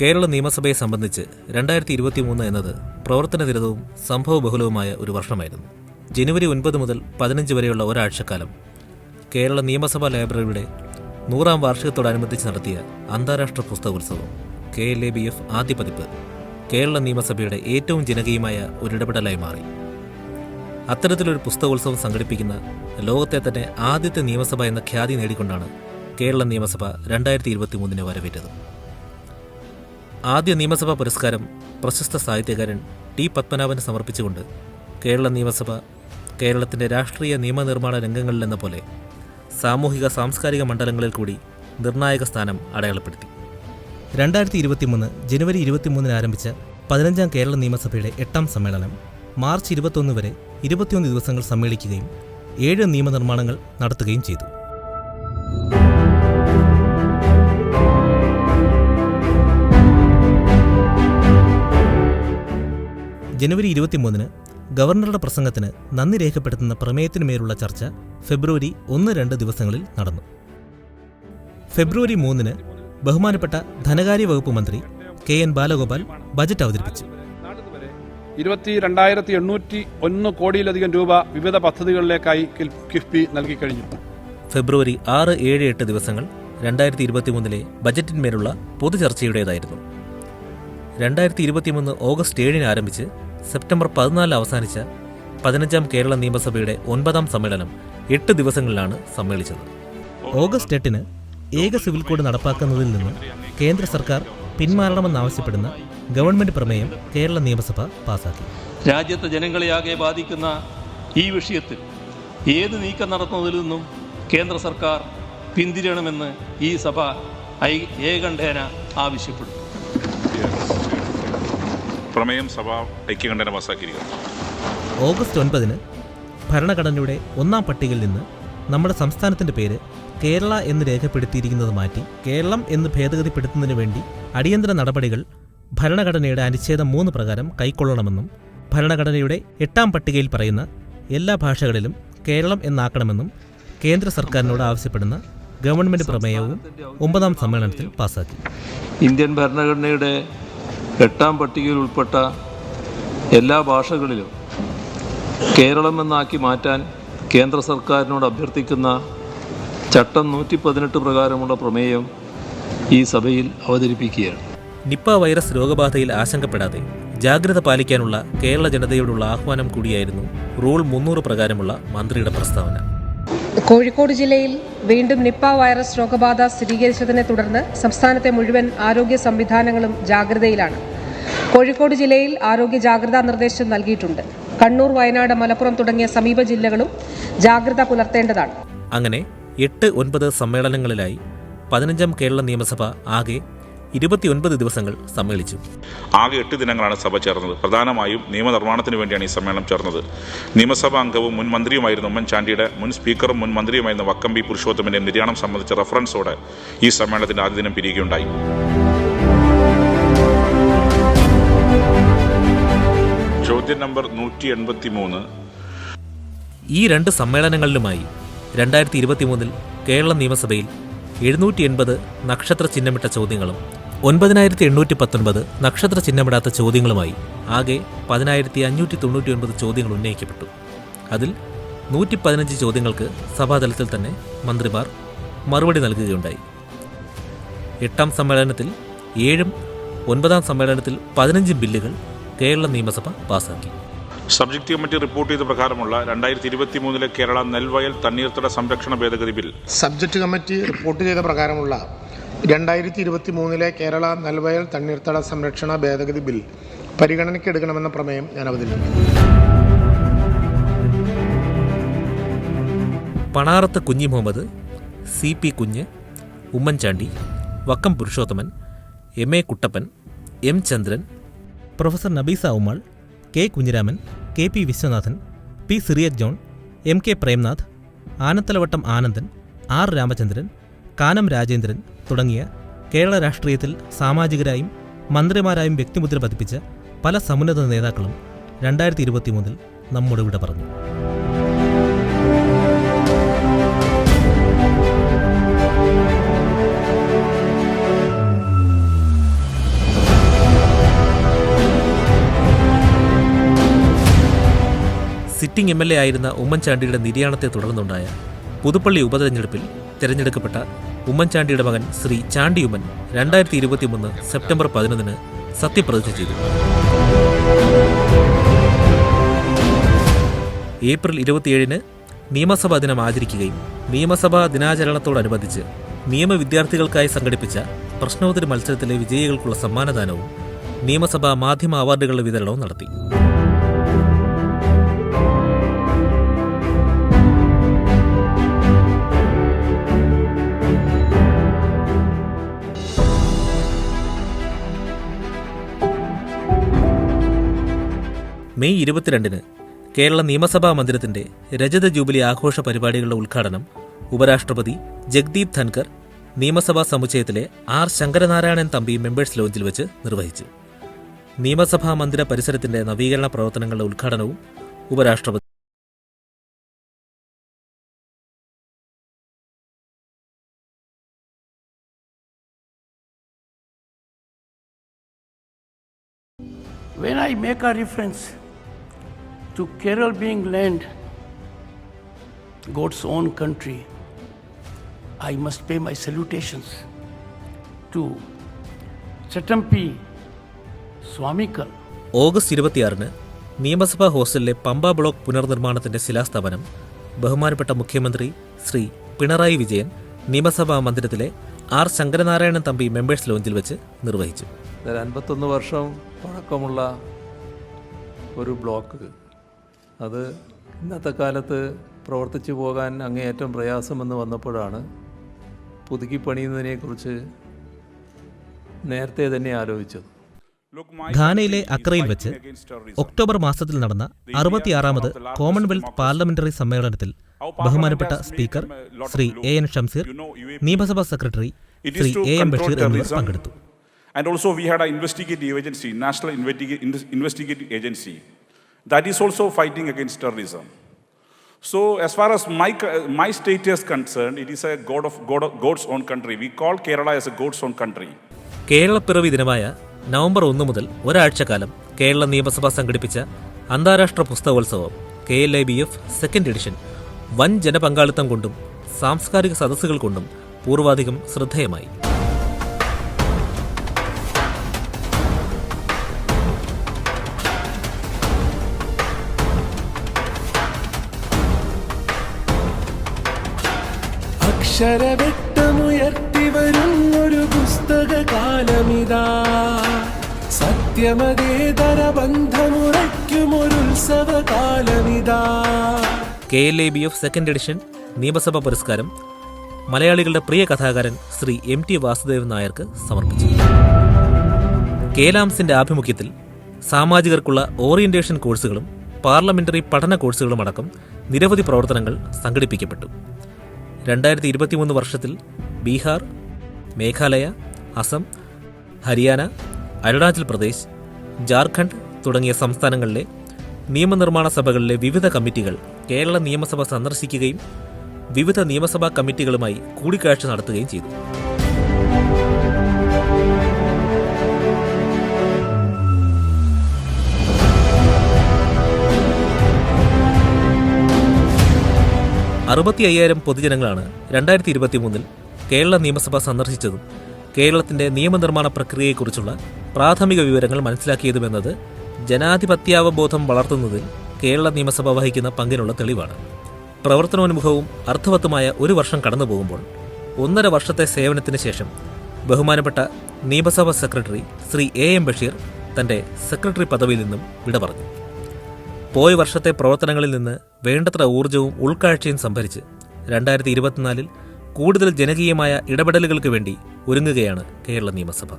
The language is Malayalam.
കേരള നിയമസഭയെ സംബന്ധിച്ച് രണ്ടായിരത്തി ഇരുപത്തി മൂന്ന് എന്നത് പ്രവർത്തനനിരതവും സംഭവബഹുലവുമായ ഒരു വർഷമായിരുന്നു. ജനുവരി ഒൻപത് മുതൽ പതിനഞ്ച് വരെയുള്ള ഒരാഴ്ചക്കാലം കേരള നിയമസഭാ ലൈബ്രറിയുടെ നൂറാം വാർഷികത്തോടനുബന്ധിച്ച് നടത്തിയ അന്താരാഷ്ട്ര പുസ്തകോത്സവം K L A B F ആദ്യ പതിപ്പ് കേരള നിയമസഭയുടെ ഏറ്റവും ജനകീയമായ ഒരിടപെടലായി മാറി. അത്തരത്തിലൊരു പുസ്തകോത്സവം സംഘടിപ്പിക്കുന്ന ലോകത്തെ തന്നെ ആദ്യത്തെ നിയമസഭ എന്ന ഖ്യാതി നേടിക്കൊണ്ടാണ് കേരള നിയമസഭ രണ്ടായിരത്തി ഇരുപത്തി മൂന്നിനെ വരവേറ്റത്. ആദ്യ നിയമസഭാ പുരസ്കാരം പ്രശസ്ത സാഹിത്യകാരൻ ടി പത്മനാഭന് സമർപ്പിച്ചുകൊണ്ട് കേരള നിയമസഭ കേരളത്തിന്റെ രാഷ്ട്രീയ നിയമനിർമ്മാണ രംഗങ്ങളിലെന്ന പോലെ സാമൂഹിക സാംസ്കാരിക മണ്ഡലങ്ങളിൽ കൂടി നിർണായക സ്ഥാനം അടയാളപ്പെടുത്തി. രണ്ടായിരത്തി ഇരുപത്തിമൂന്ന് ജനുവരി ഇരുപത്തിമൂന്നിന് ആരംഭിച്ച പതിനഞ്ചാം കേരള നിയമസഭയുടെ എട്ടാം സമ്മേളനം മാർച്ച് ഇരുപത്തൊന്ന് വരെ ഇരുപത്തിയൊന്ന് ദിവസങ്ങൾ സമ്മേളിക്കുകയും ഏഴ് നിയമനിർമ്മാണങ്ങൾ നടത്തുകയും ചെയ്തു. ജനുവരി ഇരുപത്തിമൂന്നിന് ഗവർണറുടെ പ്രസംഗത്തിന് നന്ദി രേഖപ്പെടുത്തുന്ന പ്രമേയത്തിനുമേലുള്ള ചർച്ച ഫെബ്രുവരി ഒന്ന് രണ്ട് ദിവസങ്ങളിൽ നടന്നു. ഫെബ്രുവരി മൂന്നിന് ബഹുമാനപ്പെട്ട ധനകാര്യ വകുപ്പ് മന്ത്രി കെ എൻ ബാലഗോപാൽ ബജറ്റ് അവതരിപ്പിച്ചു. ഇരുപത്തി രണ്ടായിരത്തി എണ്ണൂറ്റി ഒന്ന് കോടിയിലധികം രൂപ വിവിധ പദ്ധതികളിലേക്കായി കിഫ്ബി നൽകി കഴിഞ്ഞു. ഫെബ്രുവരി ആറ് ഏഴ് എട്ട് ദിവസങ്ങൾ രണ്ടായിരത്തി ഇരുപത്തിമൂന്നിലെ ബജറ്റിന്മേലുള്ള പൊതുചർച്ചയുടേതായിരുന്നു. രണ്ടായിരത്തി ഇരുപത്തിമൂന്ന് ഓഗസ്റ്റ് ഏഴിന് ആരംഭിച്ച് സെപ്റ്റംബർ പതിനാലിൽ അവസാനിച്ച പതിനഞ്ചാം കേരള നിയമസഭയുടെ ഒൻപതാം സമ്മേളനം എട്ട് ദിവസങ്ങളിലാണ് സമ്മേളിച്ചത്. ഓഗസ്റ്റ് എട്ടിന് ഏക സിവിൽ കോഡ് നടപ്പാക്കുന്നതിൽ നിന്ന് കേന്ദ്ര സർക്കാർ പിന്മാറണമെന്നാവശ്യപ്പെടുന്ന ഗവൺമെന്റ് പ്രമേയം കേരള നിയമസഭ പാസാക്കി. രാജ്യത്തെ ജനങ്ങളെയാകെ ബാധിക്കുന്ന ഈ വിഷയത്തിൽ ഏത് നീക്കം നടത്തുന്നതിൽ നിന്നും കേന്ദ്ര സർക്കാർ പിന്തിരിയണമെന്ന് ഈ സഭ ഐ ഏകണ്ഠേന ആവശ്യപ്പെടും പ്രമേയം സഭ ഐക്യകണ്ഠന പാസാക്കിയിരിക്കുന്നത് ഓഗസ്റ്റ് ഒൻപതിന് ഭരണഘടനയുടെ ഒന്നാം പട്ടികയിൽ നിന്ന് നമ്മുടെ സംസ്ഥാനത്തിന്റെ പേര് കേരള എന്ന് രേഖപ്പെടുത്തിയിരിക്കുന്നത് മാറ്റി കേരളം എന്ന് ഭേദഗതിപ്പെടുത്തുന്നതിന് വേണ്ടി അടിയന്തര നടപടികൾ ഭരണഘടനയുടെ അനുച്ഛേദം മൂന്ന് പ്രകാരം കൈക്കൊള്ളണമെന്നും ഭരണഘടനയുടെ എട്ടാം പട്ടികയിൽ പറയുന്ന എല്ലാ ഭാഷകളിലും കേരളം എന്നാക്കണമെന്നും കേന്ദ്ര സർക്കാരിനോട് ആവശ്യപ്പെടുന്ന ഗവൺമെന്റ് പ്രമേയവും ഒമ്പതാം സമ്മേളനത്തിൽ പാസാക്കി ഇന്ത്യൻ ഭരണഘടനയുടെ എട്ടാം പട്ടികയിൽ ഉൾപ്പെട്ട എല്ലാ ഭാഷകളിലും കേരളം എന്നാക്കി മാറ്റാൻ കേന്ദ്ര സർക്കാരിനോട് അഭ്യർത്ഥിക്കുന്ന ചട്ടം നൂറ്റി പതിനെട്ട് പ്രകാരമുള്ള പ്രമേയം ഈ സഭയിൽ അവതരിപ്പിക്കുകയാണ്. നിപ്പ വൈറസ് രോഗബാധയിൽ ആശങ്കപ്പെടാതെ ജാഗ്രത പാലിക്കാനുള്ള കേരള ജനതയോടുള്ള ആഹ്വാനം കൂടിയായിരുന്നു റൂൾ മുന്നൂറ് പ്രകാരമുള്ള മന്ത്രിയുടെ പ്രസ്താവന. കോഴിക്കോട് ജില്ലയിൽ വീണ്ടും നിപ്പ വൈറസ് രോഗബാധ സ്ഥിരീകരിച്ചതിനെ തുടർന്ന് സംസ്ഥാനത്തെ മുഴുവൻ ആരോഗ്യ സംവിധാനങ്ങളും ജാഗ്രതയിലാണ്. കോഴിക്കോട് ജില്ലയിൽ ആരോഗ്യ ജാഗ്രതാ നിർദ്ദേശം നൽകിയിട്ടുണ്ട്. കണ്ണൂർ വയനാട് മലപ്പുറം തുടങ്ങിയ സമീപ ജില്ലകളും ജാഗ്രത പുലർത്തേണ്ടതാണ്. അങ്ങനെ എട്ട് ഒൻപത് സമ്മേളനങ്ങളിലായി പതിനഞ്ചാം കേരള നിയമസഭ ആകെ ഇരുപത്തിയൊൻപത് ദിവസങ്ങൾ സമ്മേളിച്ചു. ആകെ എട്ട് ദിനങ്ങളാണ് സഭ ചേർന്നത്. പ്രധാനമായും നിയമനിർമ്മാണത്തിന് വേണ്ടിയാണ് ഈ സമ്മേളനം ചേർന്നത്. നിയമസഭാ അംഗവും മുൻ മന്ത്രിയുമായിരുന്ന ഉമ്മൻചാണ്ടിയുടെ മുൻ സ്പീക്കറും മുൻ മന്ത്രിയുമായിരുന്ന വക്കം ബി പുരുഷോത്തമന്റെ നിര്യാണം സംബന്ധിച്ച റഫറൻസോടെ ഈ സമ്മേളനത്തിന്റെ ആദ്യ ദിനം പിരിയുകയുണ്ടായി. ചോദ്യം നമ്പർ നൂറ്റി എൺപത്തി മൂന്ന് ഈ രണ്ട് സമ്മേളനങ്ങളിലുമായി രണ്ടായിരത്തി ഇരുപത്തിമൂന്നിൽ കേരള നിയമസഭയിൽ എഴുന്നൂറ്റി എൺപത് നക്ഷത്ര ചിഹ്നമിട്ട ചോദ്യങ്ങളും ഒൻപതിനായിരത്തി എണ്ണൂറ്റി പത്തൊൻപത് നക്ഷത്ര ചിഹ്നമിടാത്ത ചോദ്യങ്ങളുമായി ആകെ പതിനായിരത്തി അഞ്ഞൂറ്റി തൊണ്ണൂറ്റി ഒൻപത് ചോദ്യങ്ങൾ ഉന്നയിക്കപ്പെട്ടു. അതിൽ നൂറ്റി പതിനഞ്ച് ചോദ്യങ്ങൾക്ക് സഭാതലത്തിൽ തന്നെ മന്ത്രിമാർ മറുപടി നൽകുകയുണ്ടായി. എട്ടാം സമ്മേളനത്തിൽ ഏഴും ഒൻപതാം സമ്മേളനത്തിൽ പതിനഞ്ചും ബില്ലുകൾ കേരള നിയമസഭ പാസാക്കി. സബ്ജക്ട് കമ്മിറ്റി റിപ്പോർട്ട് ചെയ്ത പ്രകാരമുള്ള രണ്ടായിരത്തി ഇരുപത്തി മൂന്നിലെ കേരള നെൽവയൽ തണ്ണീർത്തട സംരക്ഷണ ഭേദഗതി ബിൽ. സബ്ജക്ട് കമ്മിറ്റി റിപ്പോർട്ട് ചെയ്ത പ്രകാരമുള്ള രണ്ടായിരത്തി ഇരുപത്തി മൂന്നിലെ കേരള നെൽവയൽ തണ്ണീർത്തട സംരക്ഷണ ഭേദഗതി ബിൽ പരിഗണനയ്ക്ക് എടുക്കണമെന്ന പ്രമേയം ഞാൻ അവതരിപ്പിക്കുന്നു. പണാറത്ത് കുഞ്ഞി Muhammad C P Kunju Oommen Chandy Vakkom Purushothaman M A Kuttappan M Chandran professor Nabeesa Ummal K Kunhiraman K P Viswanathan P Siriya John M K Premnath Anathalavattom Anandan R Ramachandran Kanam Rajendran തുടങ്ങിയ കേരള രാഷ്ട്രീയത്തിൽ സാമാജികരായും മന്ത്രിമാരായും വ്യക്തിമുദ്ര പതിപ്പിച്ച പല സമുന്നത നേതാക്കളും രണ്ടായിരത്തി ഇരുപത്തിമൂന്നിൽ നമ്മോട് ഇവിടെ പറഞ്ഞു. സിറ്റിംഗ് എം എൽ എ ആയിരുന്ന ഉമ്മൻചാണ്ടിയുടെ നിര്യാണത്തെ തുടർന്നുണ്ടായ പുതുപ്പള്ളി ഉപതെരഞ്ഞെടുപ്പിൽ തിരഞ്ഞെടുക്കപ്പെട്ട ഉമ്മൻചാണ്ടിയുടെ മകൻ ശ്രീ ചാണ്ടിയുമ്മൻ രണ്ടായിരത്തി ഇരുപത്തിമൂന്ന് സെപ്റ്റംബർ പതിനൊന്നിന് സത്യപ്രതിജ്ഞ ചെയ്തു. ഏപ്രിൽ ഇരുപത്തിയേഴിന് നിയമസഭാ ദിനം ആചരിക്കുകയും നിയമസഭാ ദിനാചരണത്തോടനുബന്ധിച്ച് നിയമ വിദ്യാർത്ഥികൾക്കായി സംഘടിപ്പിച്ച പ്രശ്നോത്തര മത്സരത്തിലെ വിജയികൾക്കുള്ള സമ്മാനദാനവും നിയമസഭാ മാധ്യമ അവാർഡുകളുടെ വിതരണവും നടത്തി. മെയ് ഇരുപത്തിരണ്ടിന് കേരള നിയമസഭാ മന്ദിരത്തിന്റെ രജത ജൂബിലി ആഘോഷ പരിപാടികളുടെ ഉദ്ഘാടനം ഉപരാഷ്ട്രപതി ജഗ്ദീപ് ധൻകർ നിയമസഭാ സമുച്ചയത്തിലെ ആർ ശങ്കരനാരായണൻ തമ്പി മെമ്പേഴ്സ് ലോഞ്ചിൽ വെച്ച് നിർവഹിച്ചു. നിയമസഭാ മന്ദിര പരിസരത്തിന്റെ നവീകരണ പ്രവർത്തനങ്ങളുടെ ഉദ്ഘാടനവും ഉപരാഷ്ട്രപതി When I make a reference to Kerala being land, God's own country, I must pay my salutations to Chattampi Swamikal, August ഇരുപത്തിയാറിന് നിയമസഭാ ഹോസ്റ്റലിലെ പമ്പ ബ്ലോക്ക് പുനർനിർമ്മാണത്തിന്റെ ശിലാസ്ഥാപനം ബഹുമാനപ്പെട്ട മുഖ്യമന്ത്രി ശ്രീ പിണറായി വിജയൻ നിയമസഭാ മന്ദിരത്തിലെ ആർ ശങ്കരനാരായണൻ തമ്പി മെമ്പേഴ്സ് ലോഞ്ചിൽ വെച്ച് നിർവഹിച്ചു. അൻപത്തൊന്ന് വർഷം പഴക്കമുള്ള ഒരു ബ്ലോക്ക്. അത് ഇന്നത്തെ കാലത്ത് പ്രവർത്തിച്ചു പോകാൻ അങ്ങേയറ്റം പ്രയാസമെന്ന് വന്നപ്പോഴാണ് പുതുക്കി പണിയുന്നതിനെക്കുറിച്ച് നേരത്തെ തന്നെ ആലോചിച്ചത്. ഘാനയിലെ അക്രയിൽ വെച്ച് ഒക്ടോബർ മാസത്തിൽ നടന്ന അറുപത്തിയാറാമത് കോമൺവെൽത്ത് പാർലമെന്ററി സമ്മേളനത്തിൽ ബഹുമാനപ്പെട്ട speaker Shri A N Shamseer നിയമസഭാ secretary Shri A M Basheer എന്നിവർ പങ്കെടുത്തു. And also, we had an investigative agency, National investigative Inves- Investigative Agency, that is also fighting against terrorism. So, as far as my, my state is concerned, it is a God of, God of God's own country. We call Kerala as a God's own country. Keralappiravi ദിനമായ നവംബർ ഒന്ന് മുതൽ ഒരാഴ്ചക്കാലം കേരള നിയമസഭ സംഘടിപ്പിച്ച അന്താരാഷ്ട്ര പുസ്തകോത്സവം K L I B F second edition വൻ ജനപങ്കാളിത്തം കൊണ്ടും സാംസ്കാരിക സദസ്സുകൾ കൊണ്ടും പൂർവാധികം ശ്രദ്ധേയമായി അക്ഷരവെട്ടമുയർത്തി വരുന്നൊരു പുസ്തക കാലമിതാ സത്യമതേതര ബന്ധമുറയ്ക്കുമൊരുത്സവ കാലമിതാ K L A B F second edition നിയമസഭാ പുരസ്കാരം മലയാളികളുടെ പ്രിയ കഥാകാരൻ ശ്രീ എം ടി വാസുദേവൻ നായർക്ക് സമർപ്പിച്ചു. കേലാംസിന്റെ ആഭിമുഖ്യത്തിൽ സാമാജികർക്കുള്ള ഓറിയന്റേഷൻ കോഴ്സുകളും പാർലമെന്ററി പഠന കോഴ്സുകളുമടക്കം നിരവധി പ്രവർത്തനങ്ങൾ സംഘടിപ്പിക്കപ്പെട്ടു. രണ്ടായിരത്തി ഇരുപത്തിമൂന്ന് വർഷത്തിൽ ബീഹാർ മേഘാലയ അസം ഹരിയാന അരുണാചൽ പ്രദേശ് ജാർഖണ്ഡ് തുടങ്ങിയ സംസ്ഥാനങ്ങളിലെ നിയമനിർമ്മാണ സഭകളിലെ വിവിധ കമ്മിറ്റികൾ കേരള നിയമസഭ സന്ദർശിക്കുകയും വിവിധ നിയമസഭാ കമ്മിറ്റികളുമായി കൂടിക്കാഴ്ച നടത്തുകയും ചെയ്തു. അറുപത്തി അയ്യായിരം പൊതുജനങ്ങളാണ് രണ്ടായിരത്തി ഇരുപത്തി മൂന്നിൽ കേരള നിയമസഭ സന്ദർശിച്ചതും കേരളത്തിന്റെ നിയമനിർമ്മാണ പ്രക്രിയയെക്കുറിച്ചുള്ള പ്രാഥമിക വിവരങ്ങൾ മനസ്സിലാക്കിയതുമെന്നത് ജനാധിപത്യാവബോധം വളർത്തുന്നതിൽ കേരള നിയമസഭ വഹിക്കുന്ന പങ്കിനുള്ള തെളിവാണ്. പ്രവർത്തനോന്മുഖവും അർത്ഥവത്തുമായ ഒരു വർഷം കടന്നു പോകുമ്പോൾ ഒന്നര വർഷത്തെ സേവനത്തിന് ശേഷം ബഹുമാനപ്പെട്ട നിയമസഭാ secretary Shri A M Basheer തന്റെ സെക്രട്ടറി പദവിയിൽ നിന്നും വിട പറഞ്ഞു. പോയ വർഷത്തെ പ്രവർത്തനങ്ങളിൽ നിന്ന് വേണ്ടത്ര ഊർജവും ഉൾക്കാഴ്ചയും സംഭരിച്ച് രണ്ടായിരത്തി ഇരുപത്തിനാലിൽ കൂടുതൽ ജനകീയമായ ഇടപെടലുകൾക്ക് വേണ്ടി ഒരുങ്ങുകയാണ് കേരള നിയമസഭ.